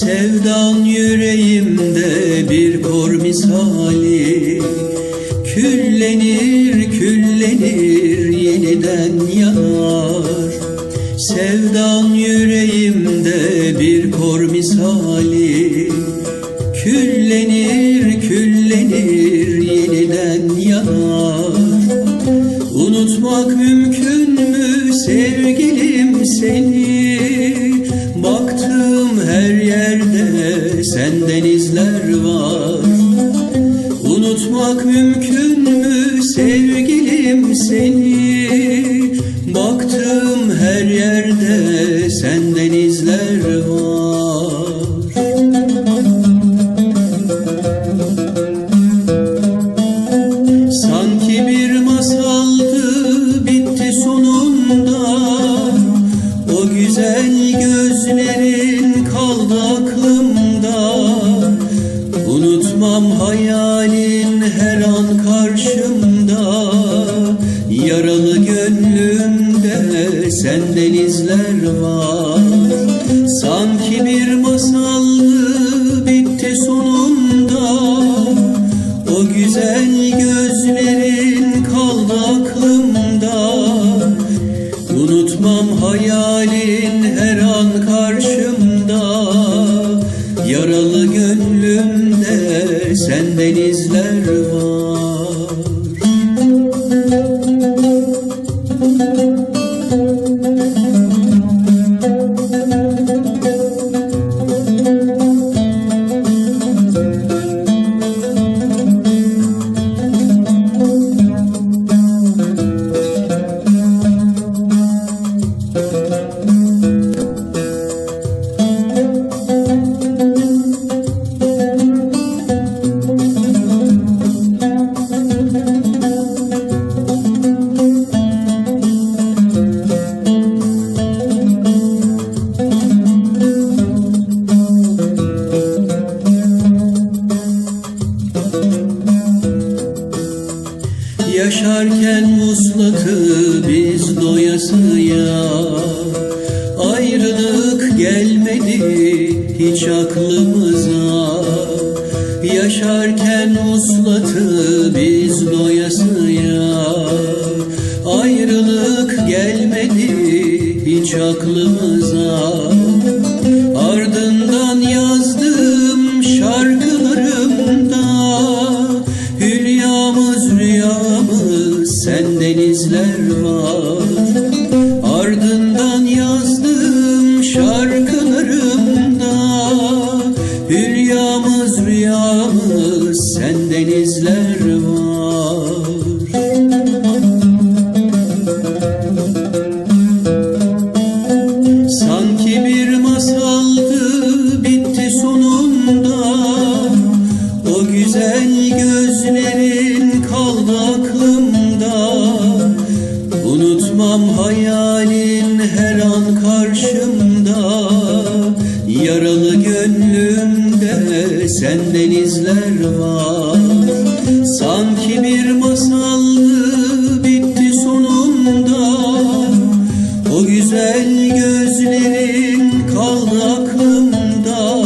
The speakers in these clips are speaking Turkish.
Sevdan yüreğimde bir kor misali. Küllenir küllenir yeniden yanar Sevdan yüreğimde bir kor misali. Küllenir küllenir yeniden yanar Unutmak mümkün mü sevgilim seni mümkün mü sevgilim seni? Baktım her yerde Unutmam hayalin her an karşımda. Yaralı gönlümde senden izler var. Sanki bir masaldı bitti sonunda. O güzel gözlerin kaldı aklımda. Unutmam hayalin her an karşımda. Yaralı gönlümde Vuslatı biz doyasıya. Ayrılık gelmedi hiç aklımıza. Yaşarken vuslatı biz doyasıya. Ayrılık gelmedi hiç aklımıza. Ardından rüyamız senden izler var Senin her an karşımda Yaralı gönlümde senden izler var. Sanki bir masaldı bitti sonunda. O güzel gözlerin kaldı aklımda.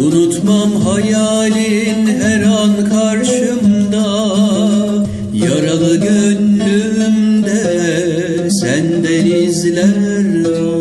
Unutmam hayalin her an karşımda. Yaralı gönlüm sen denizler